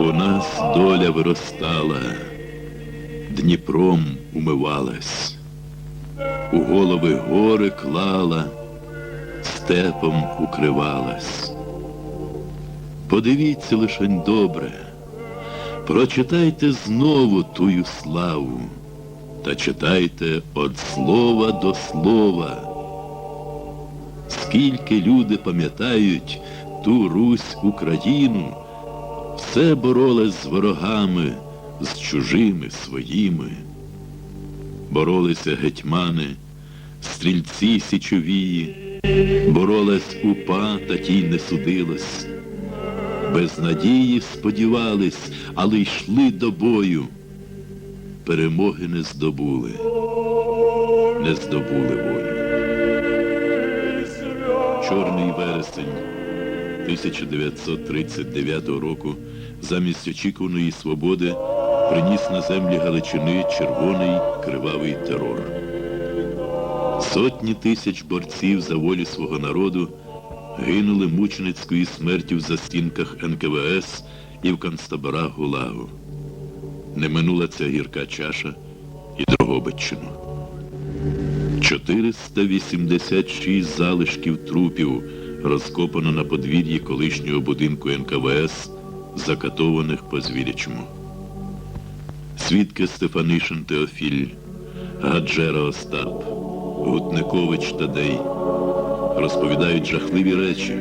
У нас доля виростала, Дніпром умивалась, у голови гори клала, степом укривалась. Подивіться лишень добре, прочитайте знову тую славу, та читайте від слова до слова. Скільки люди пам'ятають ту Русь Україну, все боролась з ворогами, з чужими своїми. Боролися гетьмани, стрільці січовії, боролась упа, та тій не судилась. Без надії сподівались, але йшли до бою. Перемоги не здобули, не здобули волю. Чорний вересень 1939 року замість очікуваної свободи приніс на землі Галичини червоний кривавий терор. Сотні тисяч борців за волю свого народу гинули мученицькою смертю в застінках НКВС і в концтаборах Гулагу. Не минула ця гірка чаша і Дрогобиччину. 486 залишків трупів розкопано на подвір'ї колишнього будинку НКВС, закатованих по звірячому. Свідки Стефанишин Теофіль, Гаджера Остап, Гутникович Тадей розповідають жахливі речі,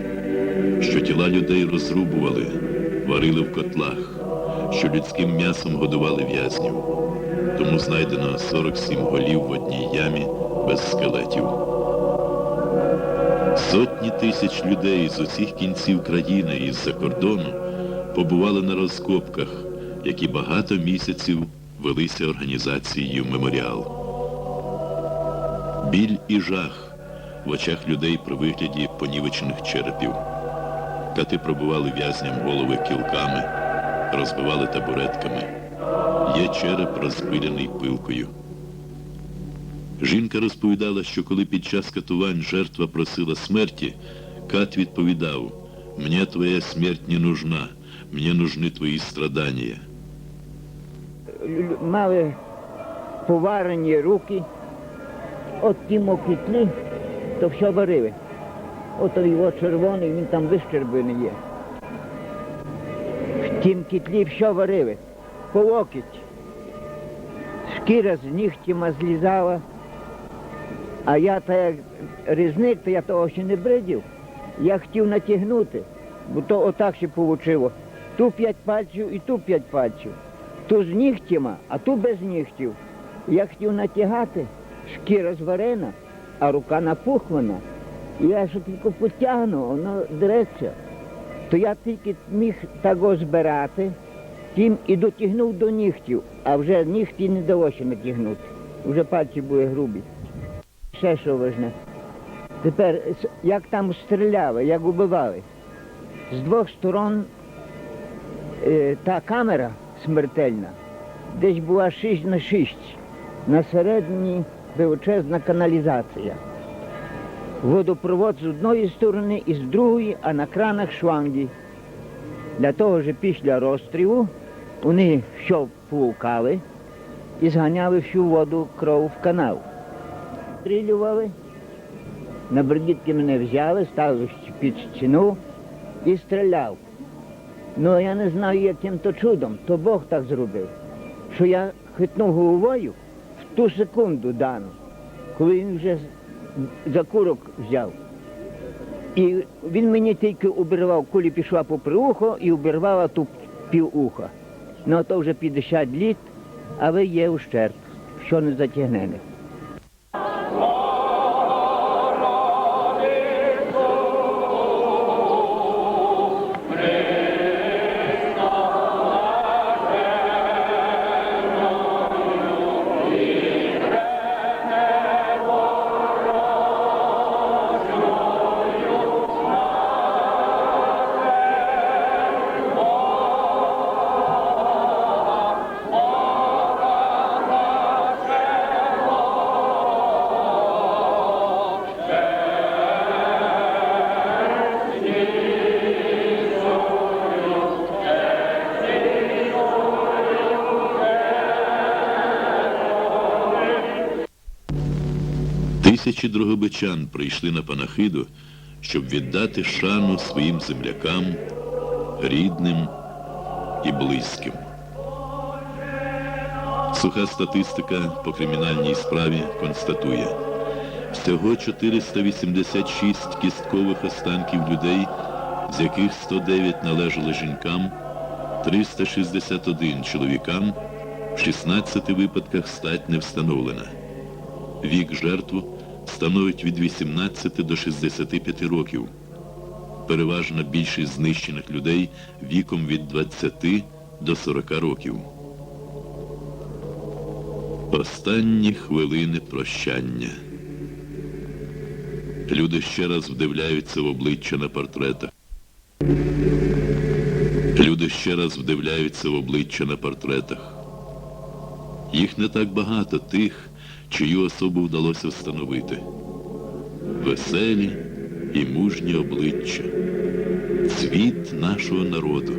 що тіла людей розрубували, варили в котлах, що людським м'ясом годували в'язнів. Тому знайдено 47 голів в одній ямі без скелетів. Сотні тисяч людей з усіх кінців країни і з-за кордону побували на розкопках, які багато місяців велися організацією «Меморіал». Біль і жах в очах людей при вигляді понівечених черепів. Кати пробували в'язням голови кілками, розбивали табуретками. Є череп розпиляний пилкою. Жінка розповідала, що коли під час катувань жертва просила смерті, Кат відповідав, «Мені твоя смерть не нужна, мені нужны твої страдання». Мали поварені руки, от ті мокітлі, то все варили. От його червоний, він там вищерблений є. В тім кітлі все варили, по локіть. Шкіра з нігтями злізала, а я та як різник, то я того ще не бридів. Я хотів натягнути, бо то отак ще вийшло. Ту п'ять пальців і ту п'ять пальців. Ту з нігтями, а ту без нігтів. Я хотів натягати, шкіра зварена, а рука напухлена. Я що тільки потягну, воно дереться. То я тільки міг того збирати, тим і дотягнув до нігтів, а вже нігті не вдалося натягнути. Вже пальці були грубі. Ще що важне. Тепер, як там стріляли, як убивали. З двох сторон е, та камера смертельна, десь була 6 на 6. На середині величезна каналізація. Водопровод з одної сторони і з другої, а на кранах шланги. Для того, що після розстрілу вони що плукали і зганяли всю воду кров в канал. Стрілювали, на бердітки мене взяли, ставили під стіну і стріляв. Ну, я не знаю, яким то чудом, то Бог так зробив, що я хитнув головою в ту секунду дану, коли він вже за курок взяв. І він мені тільки обірвав, кулі пішла попри ухо і обірвала ту півуха. Ну, а то вже 50 літ, але є ущерб, що не затягнене. Тисячі дрогобичан прийшли на панахиду, щоб віддати шану своїм землякам, рідним і близьким. Суха статистика по кримінальній справі констатує, всього 486 кісткових останків людей, з яких 109 належали жінкам, 361 чоловікам, в 16 випадках стать не встановлена. Вік жертв становить від 18 до 65 років. Переважна більшість знищених людей віком від 20 до 40 років. Останні хвилини прощання. Люди ще раз вдивляються в обличчя на портретах. Люди ще раз вдивляються в обличчя на портретах. Їх не так багато тих, чию особу вдалося встановити. Веселі і мужні обличчя. Цвіт нашого народу.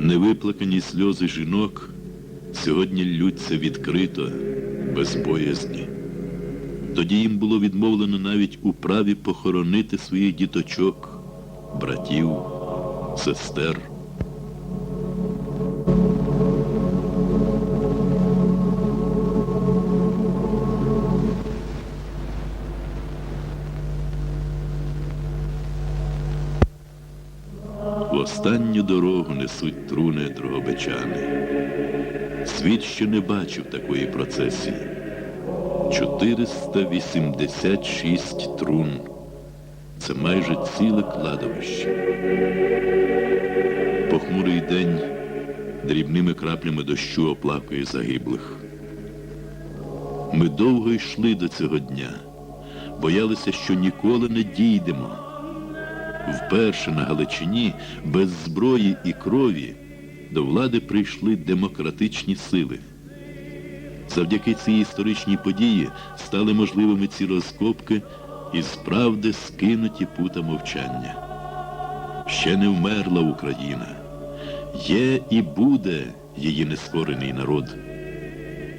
Невиплакані сльози жінок сьогодні ллються відкрито, без боязні. Тоді їм було відмовлено навіть у праві похоронити своїх діточок, братів, сестер. В останню дорогу несуть труни дрогобичани. Світ ще не бачив такої процесії. 486 трун. Це майже ціле кладовище. Похмурий день дрібними краплями дощу оплакує загиблих. Ми довго йшли до цього дня, боялися, що ніколи не дійдемо. Вперше на Галичині без зброї і крові до влади прийшли демократичні сили. Завдяки цій історичній події стали можливими ці розкопки і справди скинуті пута мовчання. Ще не вмерла Україна. Є і буде її нескорений народ.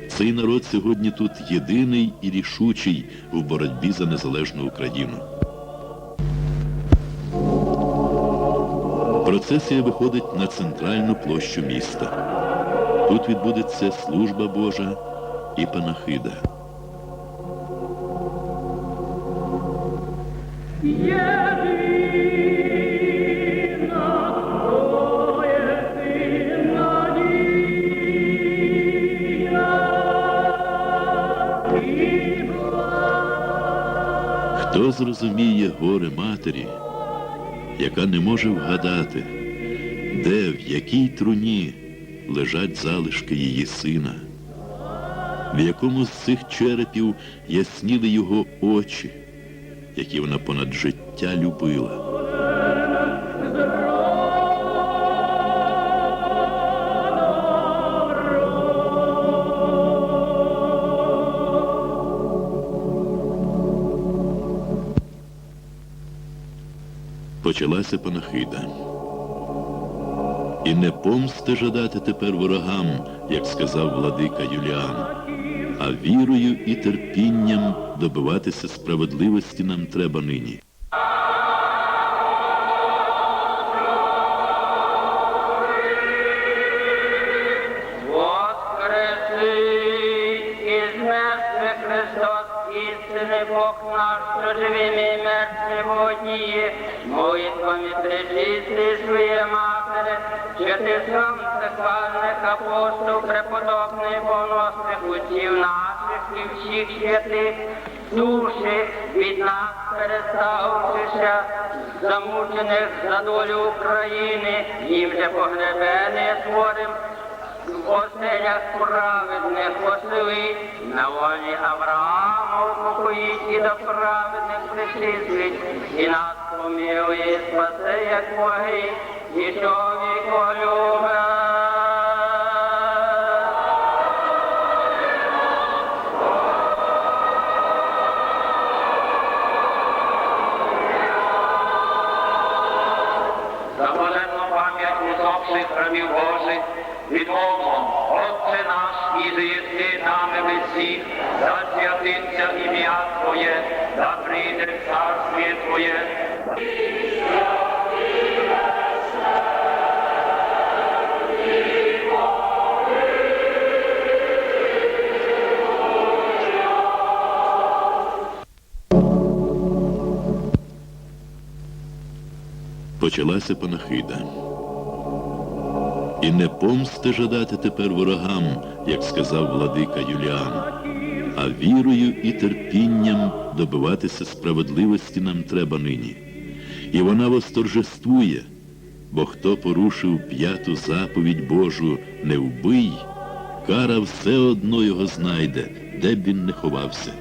Цей народ сьогодні тут єдиний і рішучий в боротьбі за незалежну Україну. Процесія виходить на центральну площу міста. Тут відбудеться служба Божа і панахида. Хто зрозуміє горе матері, яка не може вгадати, де, в якій труні лежать залишки її сина, в якому з цих черепів ясніли його очі, які вона понад життя любила. Почалася панахида. І не помсти жадати тепер ворогам, як сказав владика Юліан, а вірою і терпінням добиватися справедливості нам треба нині. І душі від нас переставшися, замучених за долю України, їм же погребене творим, в оселях праведних посили, на волі Авраама упокоїть і до праведних причислить, і нас помилує, спасе, як боги, і що віко любить. Наш, і єси на небесі, да святиться ім'я Твоє, да прийде царствіє Твоє. Почалася панахида. І не помсти жадати тепер ворогам, як сказав владика Юліан, а вірою і терпінням добиватися справедливості нам треба нині. І вона восторжествує, бо хто порушив п'яту заповідь Божу не вбий, кара все одно його знайде, де б він не ховався.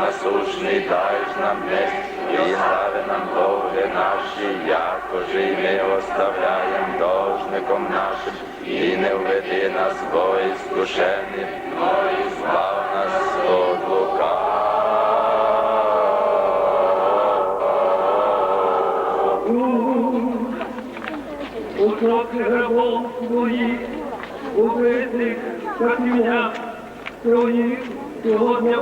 Насушний дай нам днес, і остави нам довги наші, яко ж і ми оставляємо должником нашим, і не введи нас в бой скушений, но і збав нас от лука. у кроки грабов своїх, убитих катівня своїх, сьогодні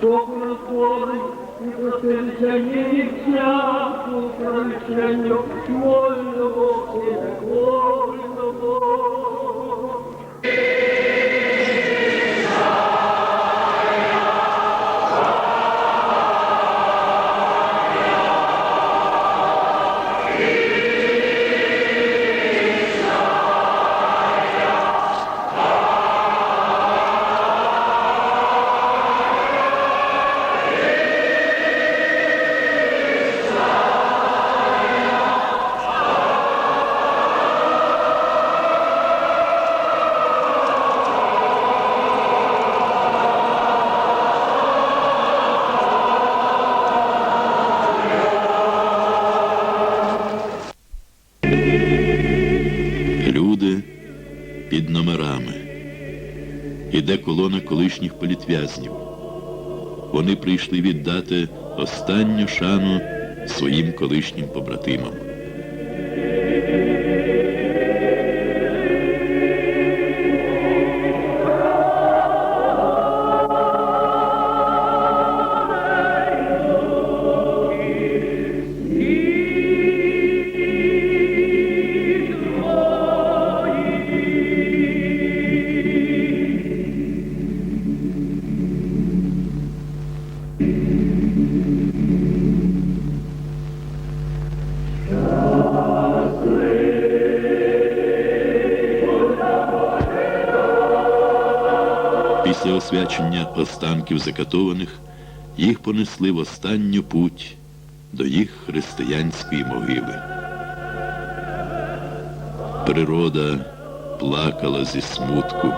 шоку розпорить і просилися їхня, у прощення вольного і невольного. Іде колона колишніх політв'язнів. Вони прийшли віддати останню шану своїм колишнім побратимам. Останків закатованих їх понесли в останню путь до їх християнської могили. Природа плакала зі смутку,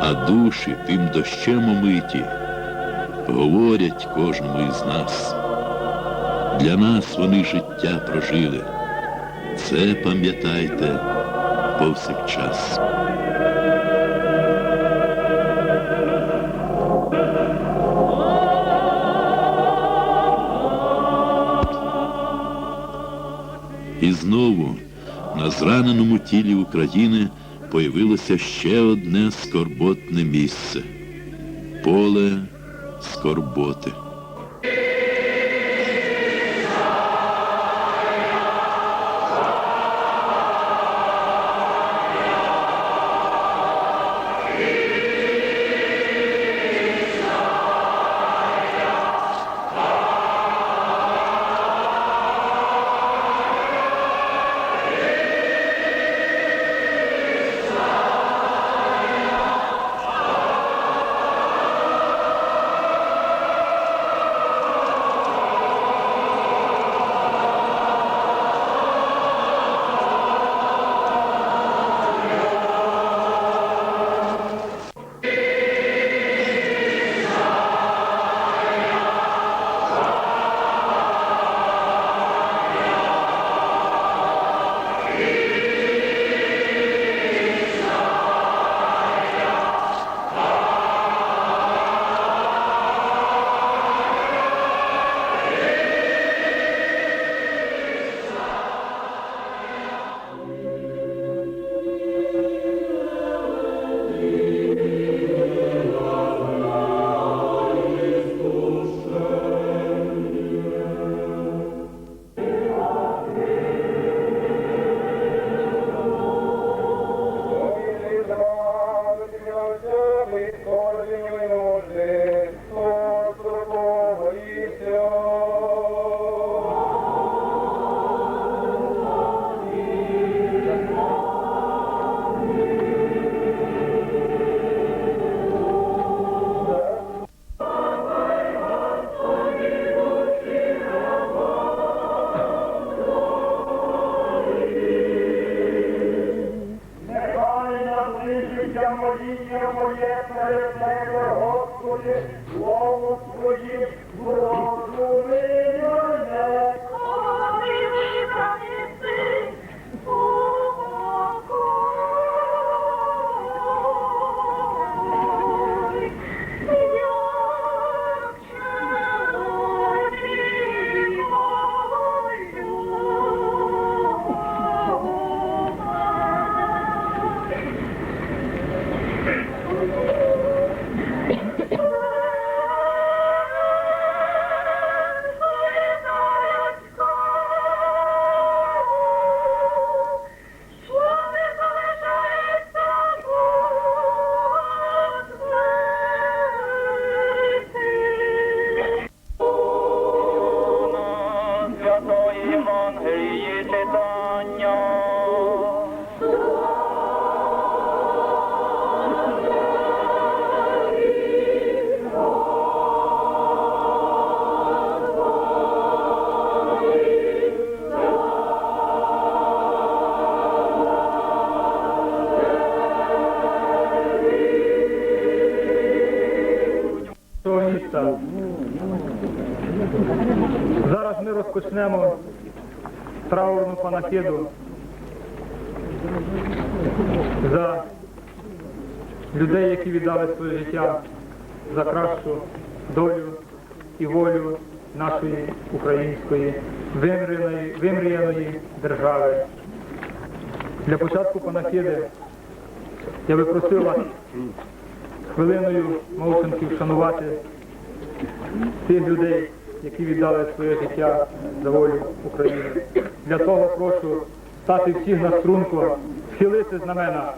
а душі тим дощем омиті говорять кожному із нас. Для нас вони життя прожили. Це пам'ятайте повсякчас. І знову на зраненому тілі України появилося ще одне скорботне місце поле скорботи. Які віддали своє життя за кращу долю і волю нашої української вимріяної, вимріяної держави. Для початку панахиди я би просив вас хвилиною мовчанки вшанувати тих людей, які віддали своє життя за волю України. Для того прошу стати всіх на струнку, схилити знамена.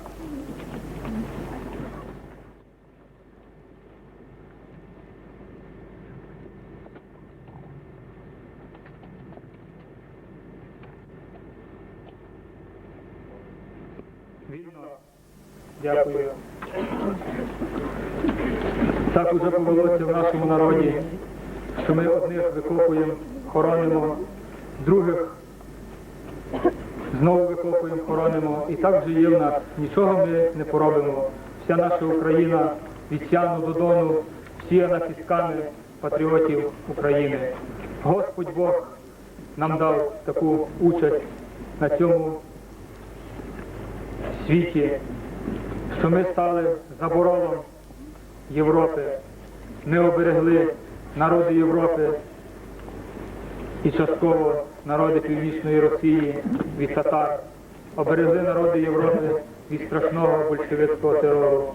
Дякую. Так уже повелося в нашому народі, що ми одних викопуємо, хоронимо, других знову викопуємо, хоронимо. І так вже є в нас. Нічого ми не поробимо. Вся наша Україна від Сяну до Дону, всіяна пісками патріотів України. Господь Бог нам дав таку участь на цьому світі, що ми стали заборовом Європи. Ми оберегли народи Європи і частково народи Північної Росії від татар. Оберегли народи Європи від страшного большевицького терору.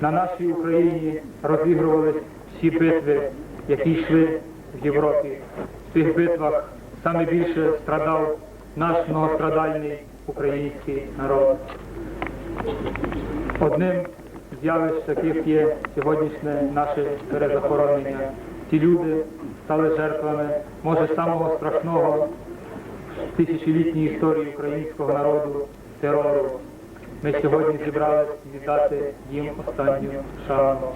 На нашій Україні розігрувались всі битви, які йшли в Європі. В цих битвах саме більше страдав наш многострадальний український народ. Одним з явищ таких є сьогоднішнє наше перезахоронення. Ті люди стали жертвами, може, самого страшного в тисячолітній історії українського народу терору. Ми сьогодні зібралися віддати їм останню шану.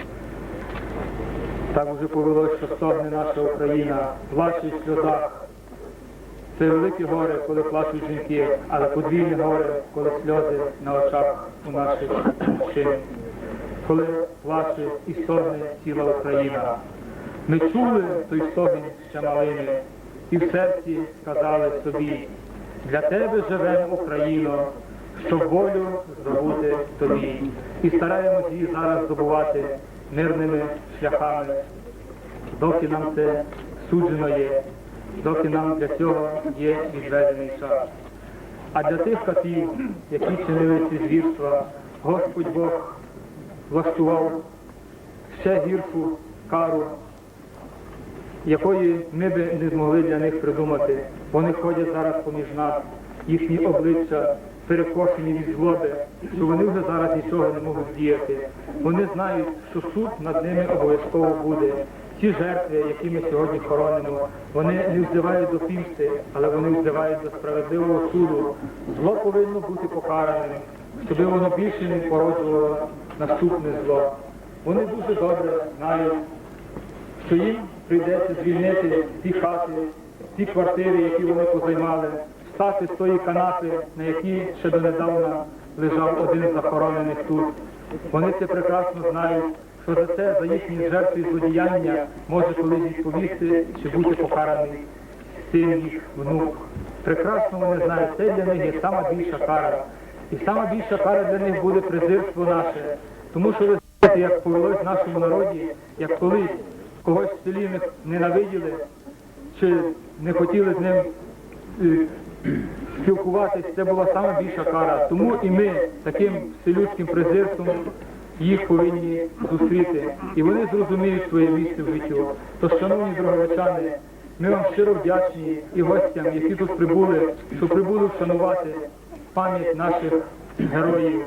Так вже повелося, що стогне наша Україна, плаче в сльозах. Це великі гори, коли плачуть жінки, але подвійні гори, коли сльози на очах у наших мужчин. Коли плаче і стогне ціла Україна. Ми чули той стогін ще малими, і в серці сказали собі, для тебе живемо, Україно, щоб волю здобути тобі. І стараємось її зараз здобувати мирними шляхами, доки нам це суджено є, доки нам для цього є відведений час. А для тих катів, які чинили ці звірства, Господь Бог влаштував ще гіршу кару, якої ми би не змогли для них придумати. Вони ходять зараз поміж нас, їхні обличчя перекошені від злоби, що вони вже зараз нічого не можуть діяти. Вони знають, що суд над ними обов'язково буде. Ці жертви, які ми сьогодні хоронимо, вони не взивають до пімсти, але вони взивають до справедливого суду. Зло повинно бути покараним, щоб воно більше не породжувало наступне зло. Вони дуже добре знають, що їм прийдеться звільнити ті хати, ті квартири, які вони позаймали, встати з тої канапи, на якій ще донедавна лежав один з захоронених тут. Вони це прекрасно знають, що за це, за їхні жертви і злодіяння може колись відповісти чи бути покараний син їх внук. Прекрасно вони знають, це для них є сама більша кара. І сама більша кара для них буде презирство наше. Тому що ви знаєте, як повелось в нашому народі, як колись когось в селі не- ненавиділи, чи не хотіли з ним е, спілкуватись, це була сама більша кара. Тому і ми таким вселюдським презирством їх повинні зустріти. І вони зрозуміють своє місце в життю. Тож, шановні дороговичани, ми вам щиро вдячні і гостям, які тут прибули, що прибули вшанувати пам'ять наших героїв.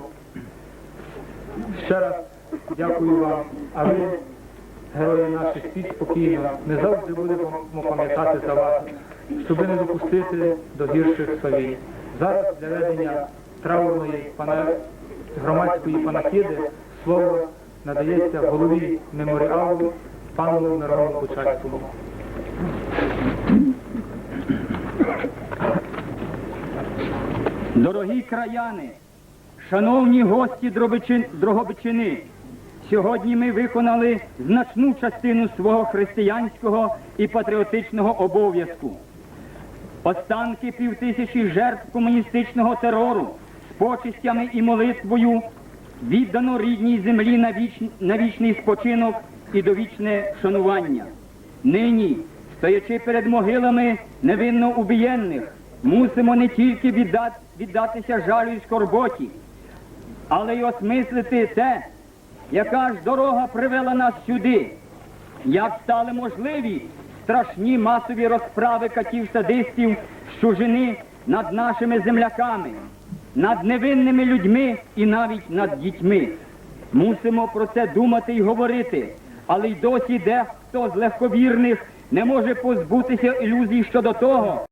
Ще раз дякую вам. А ви, герої наші, спіть спокійно. Ми завжди будемо пам'ятати за вас, щоб не допустити до гірших совій. Зараз для ведення траурної громадської панахиди слово надається голові меморіалу пану Мирону Бучацькому. Дорогі краяни, шановні гості Дрогобичини, сьогодні ми виконали значну частину свого християнського і патріотичного обов'язку. Останки півтисячі жертв комуністичного терору з почистями і молитвою віддано рідній землі на, віч... на вічний спочинок і довічне шанування. Нині, стоячи перед могилами невинно убієнних, мусимо не тільки віддат... віддатися жалю і скорботі, але й осмислити те, яка ж дорога привела нас сюди, як стали можливі страшні масові розправи катів-садистів з чужини над нашими земляками, над невинними людьми і навіть над дітьми. Мусимо про це думати і говорити, але й досі дехто з легковірних не може позбутися ілюзій щодо того,